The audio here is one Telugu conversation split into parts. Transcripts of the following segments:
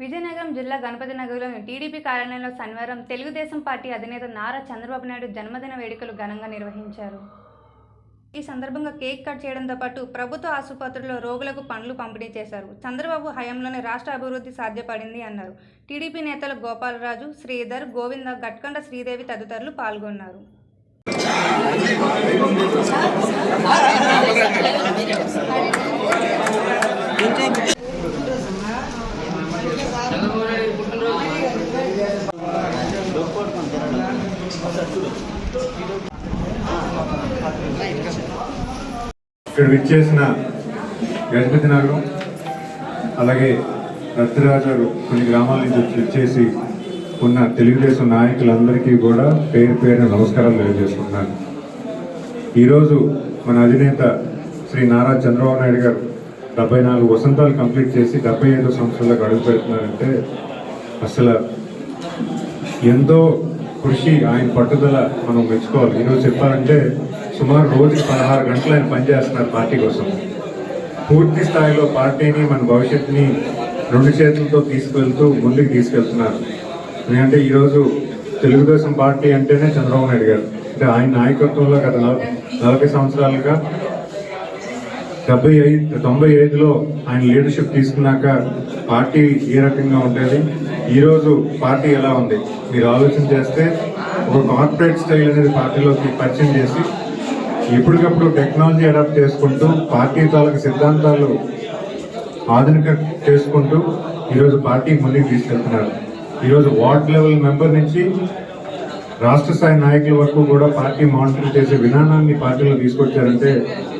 విజయనగరం జిల్లా గణపతి నగర్లోని టీడీపీ కార్యాలయంలో శనివారం తెలుగుదేశం పార్టీ అధినేత నారా చంద్రబాబు నాయుడు జన్మదిన వేడుకలు ఘనంగా నిర్వహించారు. ఈ సందర్భంగా కేక్ కట్ చేయడంతో పాటు ప్రభుత్వ ఆసుపత్రుల్లో రోగులకు పండ్లు పంపిణీ చేశారు. చంద్రబాబు హయాంలోనే రాష్ట్ర అభివృద్ధి సాధ్యపడింది అన్నారు. టీడీపీ నేతలు గోపాలరాజు శ్రీధర్ గోవింద గట్కండ శ్రీదేవి తదితరులు పాల్గొన్నారు. ఇక్కడ విచ్చేసిన గణపతి నగరం అలాగే రత్నరాజు కొన్ని గ్రామాల నుంచి వచ్చి విచ్చేసి ఉన్న తెలుగుదేశం నాయకులందరికీ కూడా పేరు పేరున నమస్కారాలు తెలియజేసుకుంటున్నాను. ఈరోజు మన అధినేత శ్రీ నారా చంద్రబాబు నాయుడు గారు డెబ్బై నాలుగు వసంతాలు కంప్లీట్ చేసి డెబ్బై ఐదో సంవత్సరాలకు అడుగు పెడుతున్నారంటే అసలు ఎంతో కృషి ఆయన పట్టుదల మనం మెచ్చుకోవాలి. ఈరోజు చెప్పాలంటే సుమారు రోజుకి పదహారు గంటలు ఆయన పనిచేస్తున్నారు పార్టీ కోసం. పూర్తి స్థాయిలో పార్టీని మన భవిష్యత్తుని రెండు చేతులతో తీసుకెళ్తూ ముందుకు తీసుకెళ్తున్నారు. ఎందుకంటే ఈరోజు తెలుగుదేశం పార్టీ అంటేనే చంద్రబాబు నాయుడు గారు. అంటే ఆయన నాయకత్వంలో గత నలభై సంవత్సరాలుగా డెబ్బై ఐదు తొంభై ఐదులో ఆయన లీడర్షిప్ తీసుకున్నాక పార్టీ ఏ రకంగా ఉండేది? ఈరోజు పార్టీ ఎలా ఉంది? మీరు ఆలోచన చేస్తే ఒక కార్పొరేట్ స్టైల్ అనేది పార్టీలోకి పరిచయం చేసి ఎప్పటికప్పుడు టెక్నాలజీ అడాప్ట్ చేసుకుంటూ పార్టీ తాలూకు సిద్ధాంతాలు ఆధునిక చేసుకుంటూ ఈరోజు పార్టీ ముందుకు తీసుకెళ్తున్నారు. ఈరోజు వార్డ్ లెవెల్ మెంబర్ నుంచి రాష్ట్ర స్థాయి నాయకుల వరకు కూడా పార్టీ మానిటర్ చేసే విధానాన్ని పార్టీలో తీసుకొచ్చారంటే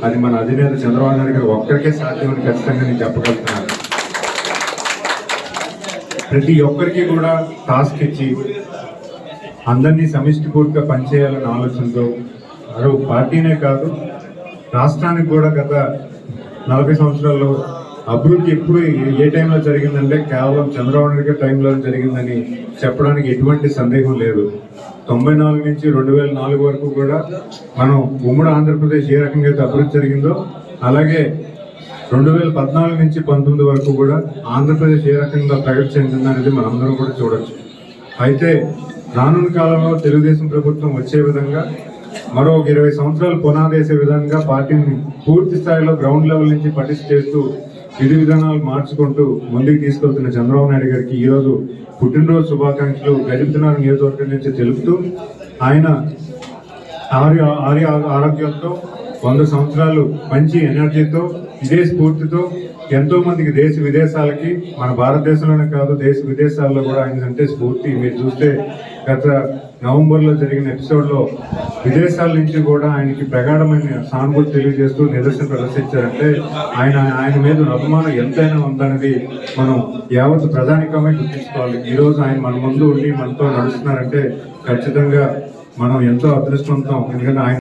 అది మన అధినేత చంద్రబాబు నాయుడు గారు ఒక్కరికే సాధ్యమని ఖచ్చితంగా నేను చెప్పగలుగుతున్నాను. ప్రతి ఒక్కరికి కూడా టాస్క్ ఇచ్చి అందరినీ సమిష్టిపూర్తిగా పనిచేయాలన్న ఆలోచనతో మరో పార్టీనే కాదు రాష్ట్రానికి కూడా గత నలభై సంవత్సరాల్లో అభివృద్ధి ఎప్పుడు ఏ- టైంలో జరిగిందంటే కేవలం చంద్రబాబు నాయుడు టైంలో జరిగిందని చెప్పడానికి ఎటువంటి సందేహం లేదు. తొంభై నాలుగు నుంచి రెండు వేల నాలుగు వరకు కూడా మనం ఉమ్మడి ఆంధ్రప్రదేశ్ ఏ రకంగా అయితే అభివృద్ధి జరిగిందో అలాగే రెండు వేల పద్నాలుగు నుంచి పంతొమ్మిది వరకు కూడా ఆంధ్రప్రదేశ్ ఏ రకంగా ప్రగతి చెందిందనేది మనందరం కూడా చూడొచ్చు. అయితే రానున్న కాలంలో తెలుగుదేశం ప్రభుత్వం వచ్చే విధంగా మరో ఇరవై సంవత్సరాలు పునాదేసే విధంగా పార్టీని పూర్తి స్థాయిలో గ్రౌండ్ లెవెల్ నుంచి పటిష్ట చేస్తూ విధి విధానాలు మార్చుకుంటూ ముందుకు తీసుకెళ్తున్న చంద్రబాబు నాయుడు గారికి ఈరోజు పుట్టినరోజు శుభాకాంక్షలు గజపతినగరం నియోజకవర్గం నుంచి తెలుపుతూ ఆయన ఆర్య ఆర్య ఆరోగ్యంతో వంద సంవత్సరాలు మంచి ఎనర్జీతో ఇదే స్ఫూర్తితో ఎంతో మందికి దేశ విదేశాలకి మన భారతదేశంలోనే కాదు దేశ విదేశాల్లో కూడా ఆయన అంటే స్ఫూర్తి. మీరు చూస్తే గత నవంబర్లో జరిగిన ఎపిసోడ్లో విదేశాల నుంచి కూడా ఆయనకి ప్రగాఢమైన సానుభూతి తెలియజేస్తూ నిదర్శనం ప్రదర్శించారంటే ఆయన ఆయన మీద అభిమానం ఎంతైనా ఉందన్నది మనం యావత్ ప్రధానికమే గుర్తించుకోవాలి. ఈ రోజు ఆయన మన ముందు ఉండి మనతో నడుస్తున్నారంటే ఖచ్చితంగా మనం ఎంతో అదృష్టవంతం. ఎందుకంటే ఆయన